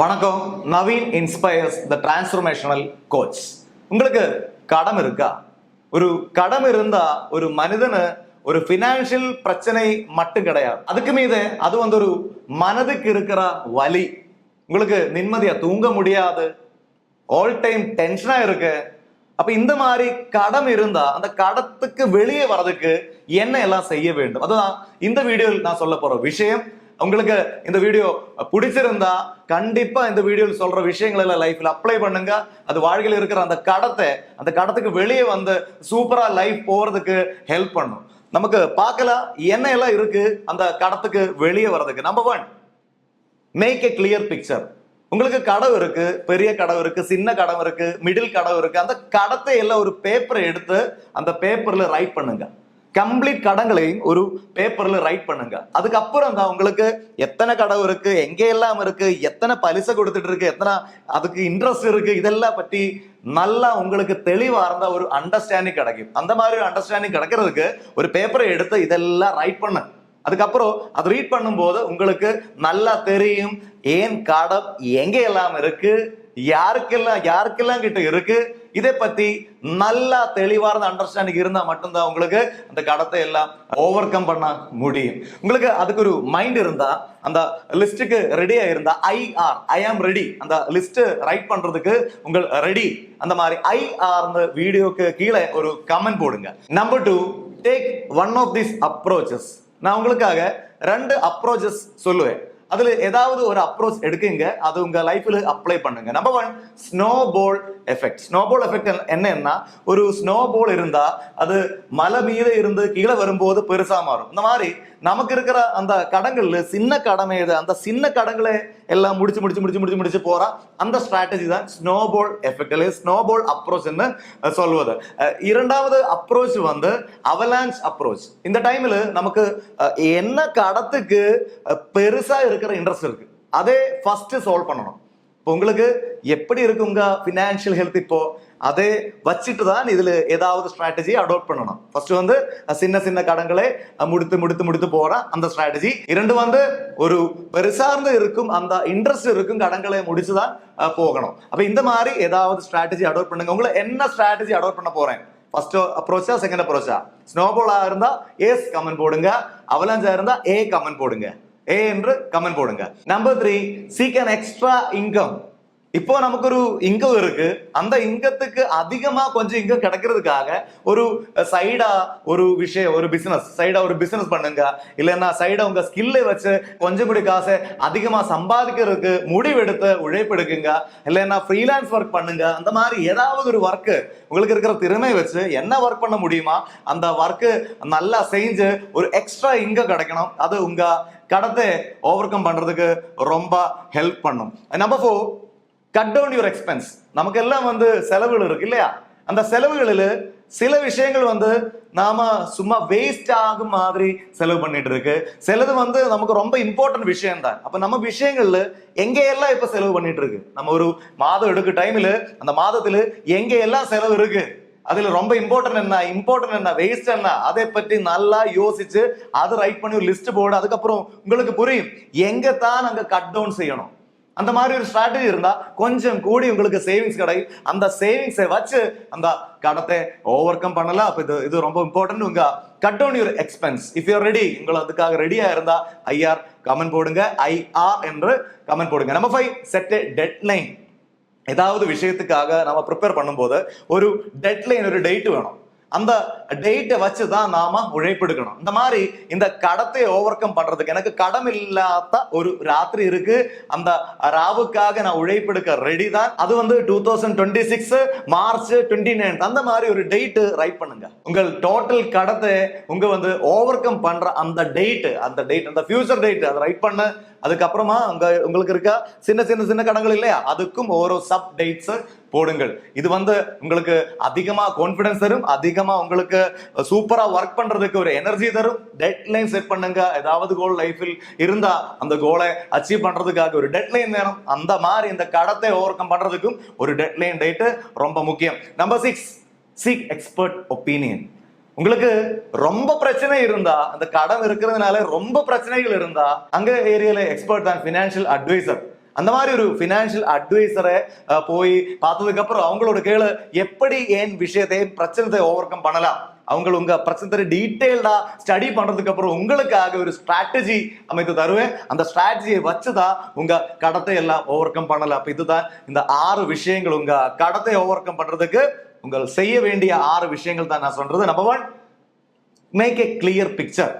வணக்கம் Naveen inspires the transformational coach உங்களுக்கு கடம் இருக்கா? ஒரு கடம் இருந்தா ஒரு மனிதனு ஒரு ஃபினான்ஷியல் பிரச்சனை மட்டும் கிடையாது. அதுக்கு மீது அது வந்து ஒரு மனதுக்கு இருக்கிற வலி. உங்களுக்கு நிம்மதியா தூங்க முடியாது. ஆல் டைம் டென்ஷனா இருக்கு. அப்ப இந்த மாதிரி கடம் இருந்தா அந்த கடத்துக்கு வெளியே வர்றதுக்கு என்ன எல்லாம் செய்ய வேண்டும்? அதுதான் இந்த வீடியோவில் நான் சொல்ல போற விஷயம். உங்களுக்கு இந்த வீடியோ பிடிச்சிருந்தா கண்டிப்பா இந்த வீடியோவில் சொல்ற விஷயங்கள் எல்லாம் லைஃப்ல அப்ளை பண்ணுங்க. அது வாழ்க்கையில் இருக்கிற அந்த கடத்தை அந்த கடத்துக்கு வெளியே வந்து சூப்பரா லைஃப் போறதுக்கு ஹெல்ப் பண்ணும். நமக்கு பார்க்கலாம் என்ன எல்லாம் இருக்கு அந்த கடத்துக்கு வெளியே வர்றதுக்கு. Number one make a clear picture உங்களுக்கு கடவு இருக்கு பெரிய கடவு இருக்கு சின்ன கடவு இருக்கு மிடில் கடவு இருக்கு. அந்த கடத்தை எல்லாம் ஒரு பேப்பரை எடுத்து அந்த பேப்பர்ல ரைட் பண்ணுங்க. கம்ப்ளீட் கடங்களையும் ஒரு பேப்பர்ல ரைட் பண்ணுங்க. அதுக்கப்புறம் தான் உங்களுக்கு எத்தனை கடவு இருக்கு எங்க எல்லாம் இருக்கு எத்தனை பலிசை கொடுத்துட்டு இருக்கு எத்தனை அதுக்கு இன்ட்ரெஸ்ட் இருக்கு இதெல்லாம் பத்தி நல்லா உங்களுக்கு தெளிவா இருந்தா ஒரு அண்டர்ஸ்டாண்டிங் கிடைக்கும். அந்த மாதிரி ஒரு அண்டர்ஸ்டாண்டிங் கிடைக்கிறதுக்கு ஒரு பேப்பரை எடுத்து இதெல்லாம் ரைட் பண்ணு. அதுக்கப்புறம் அது ரீட் பண்ணும்போது உங்களுக்கு நல்லா தெரியும் ஏன் கடம் எங்கே எல்லாம் இருக்கு யாருக்கெல்லாம் யாருக்கெல்லாம் கிட்ட இருக்கு? இதை பத்தி நல்லா தெளிவான அண்டர்ஸ்டாண்டிங் இருந்தா மட்டும்தான் உங்களுக்கு அந்த கடத்தை எல்லாம் ஓவர் கம் பண்ண முடியும். உங்களுக்கு அதுக்கு ஒரு மைண்ட் இருந்தா அந்த லிஸ்ட்டுக்கு ரெடியா இருந்தா I R I am ready அந்த லிஸ்ட் ரைட் பண்றதுக்கு உங்கள் ரெடி அந்த மாதிரி ஐ ஆர்னு வீடியோக்கு கீழே ஒரு கமெண்ட் போடுங்க. Number two take one of this approaches நான் உங்களுக்காக ரெண்டு அப்ரோச்சஸ் சொல்லுவேன். அதுல ஏதாவது ஒரு அப்ரோச் எடுக்குங்க. அது உங்க லைஃப்ல அப்ளை பண்ணுங்க. Number one snowball effect snowball effect என்னன்னா ஒரு ஸ்னோபோல் இருந்தா அது மலை மீது இருந்து கீழே வரும்போது பெருசா மாறும். இந்த மாதிரி நமக்கு இருக்கிற அந்த கடங்கள்ல சின்ன கடமை இது அந்த சின்ன கடங்களை எல்லாம் முடிச்சு முடிச்சு முடிச்சு முடிச்சு முடிச்சு போறா. அந்த ஸ்ட்ராட்டஜி தான் ஸ்னோபால் எஃபெக்ட் அல்லது ஸ்னோபால் அப்ரோச் சொல்வது. இரண்டாவது அப்ரோச் வந்து அவலான்ஸ் அப்ரோச் இந்த டைம்ல நமக்கு என்ன கடத்துக்கு பெருசா இருக்கிற இன்ட்ரெஸ்ட் இருக்கு அதே ஃபர்ஸ்ட் சால்வ் பண்ணணும் இப்போ உங்களுக்கு எப்படி இருக்கு உங்க ஃபினான்ஷியல் ஹெல்த் இப்போ? அதை வச்சுட்டு தான் இதுல ஏதாவது ஸ்ட்ராட்டஜி அடாப்ட் பண்ணணும். ஃபர்ஸ்ட் வந்து சின்ன சின்ன கடன்களை முடித்து முடித்து முடித்து போற அந்த ஸ்ட்ராட்டஜி இரண்டு வந்து ஒரு பெருசார்ந்து இருக்கும் அந்த இன்ட்ரெஸ்ட் இருக்கும் கடன்களை முடிச்சு தான் போகணும். அப்ப இந்த மாதிரி ஏதாவது ஸ்ட்ராட்டஜி அடாப்ட் பண்ணுங்க. உங்களை என்ன ஸ்ட்ராட்டஜி அடாப்ட் பண்ண போறேன்? ஃபர்ஸ்ட் அப்ரோச்சா செகண்ட் அப்ரோச்சா ஸ்னோபாலா இருந்தா ஏஸ் கமெண்ட் போடுங்க. அவலாஞ்சா இருந்தா ஏ கமெண்ட் போடுங்க. ஏ என்று கமெண்ட் போடுங்க. Number three seek an extra income இப்போ நமக்கு ஒரு இன்கம் இருக்கு. அந்த இன்கத்துக்கு அதிகமா கொஞ்சம் இன்கம் கிடைக்கிறதுக்காக ஒரு சைடா ஒரு விஷயம் ஒரு பிசினஸ் சைடா ஒரு பிசினஸ் பண்ணுங்க. இல்லைன்னா சைடா உங்க ஸ்கில்லை வச்சு கொஞ்சம் கூடி காசை அதிகமா சம்பாதிக்கிறதுக்கு முடிவெடுத்து உழைப்பு எடுக்குங்க இல்லைன்னா ஃப்ரீலான்ஸ் ஒர்க் பண்ணுங்க. அந்த மாதிரி ஏதாவது ஒரு ஒர்க்கு உங்களுக்கு இருக்கிற திறமை வச்சு என்ன ஒர்க் பண்ண முடியுமா? அந்த ஒர்க்கு நல்லா செஞ்சு ஒரு எக்ஸ்ட்ரா இன்கம் கிடைக்கணும். அது உங்க கடத்தை ஓவர் கம் பண்றதுக்கு ரொம்ப ஹெல்ப் பண்ணும். Number four cut down your expense நமக்கு எல்லாம் வந்து செலவுகள் இருக்கு இல்லையா? அந்த செலவுகளில் சில விஷயங்கள் வந்து நாம சும்மா வேஸ்ட் ஆகும் மாதிரி செலவு பண்ணிட்டு இருக்கு. சிலது வந்து நமக்கு ரொம்ப இம்பார்ட்டன்ட் விஷயம் தான். அப்ப நம்ம விஷயங்கள்ல எங்கெல்லாம் இப்ப செலவு பண்ணிட்டு இருக்கு? நம்ம ஒரு மாதம் எடுக்க டைம்ல அந்த மாதத்துல எங்க எல்லாம் செலவு இருக்கு? அதுல ரொம்ப இம்பார்ட்டன்ட் என்ன? இம்பார்ட்டன்ட் என்ன? வேஸ்ட் என்ன? அதை பற்றி நல்லா யோசிச்சு அதை ரைட் பண்ணி ஒரு லிஸ்ட் போடு. அதுக்கப்புறம் உங்களுக்கு புரியும். எங்க தான் அங்க கட் டவுன் செய்யணும்? அந்த மாதிரி ஒரு ஸ்ட்ராட்டஜி இருந்தா கொஞ்சம் கூடி உங்களுக்கு சேவிங்ஸ் கிடைக்கும் அந்த சேவிங்ஸை வச்சு அந்த கடத்தை ஓவர் கம் பண்ணலாம். அப்ப இது இது ரொம்ப இம்பார்ட்டன்ட் உங்க cut down your expense if you're ready உங்களை அதுக்காக ரெடியா இருந்தா ஐஆர் கமெண்ட் போடுங்க. ஐஆர் என்று கமெண்ட் போடுங்க. Number five set deadline ஏதாவது விஷயத்துக்காக நம்ம ப்ரிப்பேர் பண்ணும்போது ஒரு டெட்லைன் ஒரு டேட் வேணும். அந்த டேட்டை வச்சு தான் நாம உழைப்பெடுக்கணும். இந்த மாதிரி இந்த கடத்தை ஓவர் கம் பண்றதுக்கு எனக்கு கடம் இல்லாத ஒரு ராத்திரி இருக்கு. அந்த ராவுக்காக நான் உழைப்பெடுக்க ரெடி தான். அது வந்து two thousand twenty six March twenty nine அந்த மாதிரி ஒரு டேட்டு ரைட் பண்ணுங்க. உங்கள் டோட்டல் கடத்தை உங்க வந்து ஓவர் கம் பண்ற அந்த டேட்டு அந்த டேட் அந்த ஃபியூச்சர் டேட் அதை ரைட் பண்ண. அதுக்கப்புறமா உங்க உங்களுக்கு இருக்க சின்ன சின்ன சின்ன கடங்கள் இல்லையா? அதுக்கும் ஓரோ சப் டேட்ஸ் போடுங்கள். இது வந்து உங்களுக்கு அதிகமா கான்பிடன்ஸ் தரும் அதிகமா உங்களுக்கு சூப்பரா ஒர்க் பண்றதுக்கு ஒரு எனர்ஜி தரும். டெட்லைன் செட் பண்ணுங்க. ஏதாவது கோல் லைஃபில் இருந்தா அந்த கோலை அச்சீவ் பண்றதுக்காக ஒரு டெட்லைன் வேணும். அந்த மாதிரி இந்த கடத்தை ஓவர் கம் பண்றதுக்கும் ஒரு டெட்லைன் டேட்டு ரொம்ப முக்கியம். Number six seek expert opinion உங்களுக்கு ரொம்ப பிரச்சனை இருந்தா அந்த கடன் இருக்கிறதுனால ரொம்ப பிரச்சனைகள் இருந்தா அங்க ஏரியால எக்ஸ்பர்ட் தான் ஃபினான்ஷியல் அட்வைசர் அந்த மாதிரி ஒரு ஃபினான்ஷியல் அட்வைசரை போய் பார்த்ததுக்கு அப்புறம் அவங்களோட கேளு எப்படி ஏன் விஷயத்தை பிரச்சனத்தை ஓவர் கம் பண்ணலாம்? அவங்க உங்க பிரச்சனை டீட்டெயில்டா ஸ்டடி பண்றதுக்கு அப்புறம் உங்களுக்காக ஒரு ஸ்ட்ராட்டஜி அமைத்து தருவேன். அந்த ஸ்ட்ராட்டஜியை வச்சுதான் உங்க கடத்தை எல்லாம் ஓவர் கம் பண்ணலாம். அப்ப இதுதான் இந்த ஆறு விஷயங்கள் உங்க கடத்தை ஓவர் கம் பண்றதுக்கு உங்கள் செய்ய வேண்டிய ஆறு விஷயங்கள் தான் நான் சொல்றது. Number one make a clear picture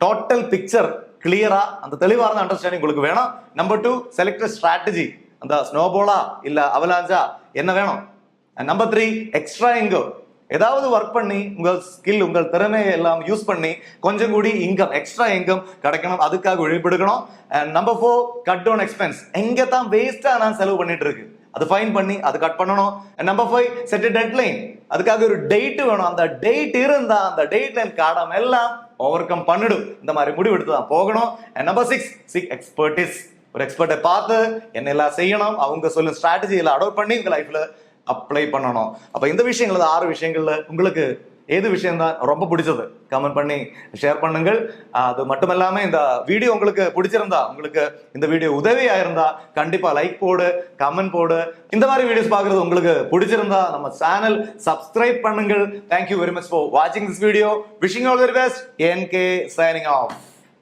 total picture கிளியரா அந்த தெளிவான அண்டர்ஸ்டாண்டிங் உங்களுக்கு வேணும். நம்பர் டூ செலக்ட் ஸ்ட்ராட்டஜி அந்த ஸ்னோபோலா இல்ல அவலாஞ்சா என்ன வேணும்? நம்பர் த்ரீ எக்ஸ்ட்ரா இன்கம் ஏதாவது ஒர்க் பண்ணி உங்கள் ஸ்கில் உங்கள் திறமையை எல்லாம் யூஸ் பண்ணி கொஞ்சம் கூடி இன்கம் எக்ஸ்ட்ரா இன்கம் கிடைக்கணும் அதுக்காக உழைப்பெடுக்கணும் number four cut down expense எங்க தான் வேஸ்டா நான் செலவு பண்ணிட்டு இருக்கு. அது ஃபைன் பண்ணி அது கட் பண்ணணும். நம்பர் ஃபைவ் செட் டெட்லைன் அதுக்காக ஒரு டேட் வேணும். அந்த டேட் இருந்தா அந்த டேட் லைன் காடாம எல்லாம் ஓவர் கம் பண்ணிடும் இந்த மாதிரி முடிவு எடுத்து தான் போகணும். நம்பர் சிக்ஸ் சிக் எக்ஸ்பர்டிஸ் ஒரு எக்ஸ்பர்ட்டை பார்த்து என்ன எல்லாம் செய்யணும் அவங்க சொல்லும் ஸ்ட்ராட்டஜி எல்லாம் அடாப்ட் பண்ணி உங்கள் லைஃப்பில் அப்ளை பண்ணணும். அப்போ இந்த விஷயங்கள் ஆறு விஷயங்கள்ல உங்களுக்கு ஏது விஷயம் தான் ரொம்ப பிடிச்சது. கமெண்ட் பண்ணி ஷேர் பண்ணுங்கள். அது மட்டும் இந்த வீடியோ உங்களுக்கு பிடிச்சிருந்தா உங்களுக்கு இந்த வீடியோ உதவியாக இருந்தா கண்டிப்பா லைக் போடு கமெண்ட் போடு. இந்த மாதிரி வீடியோஸ் பார்க்கறது உங்களுக்கு பிடிச்சிருந்தா நம்ம சேனல் சப்ஸ்கிரைப் பண்ணுங்கள். Thank you very much for வாட்சிங் this video wishing all very best N K signing off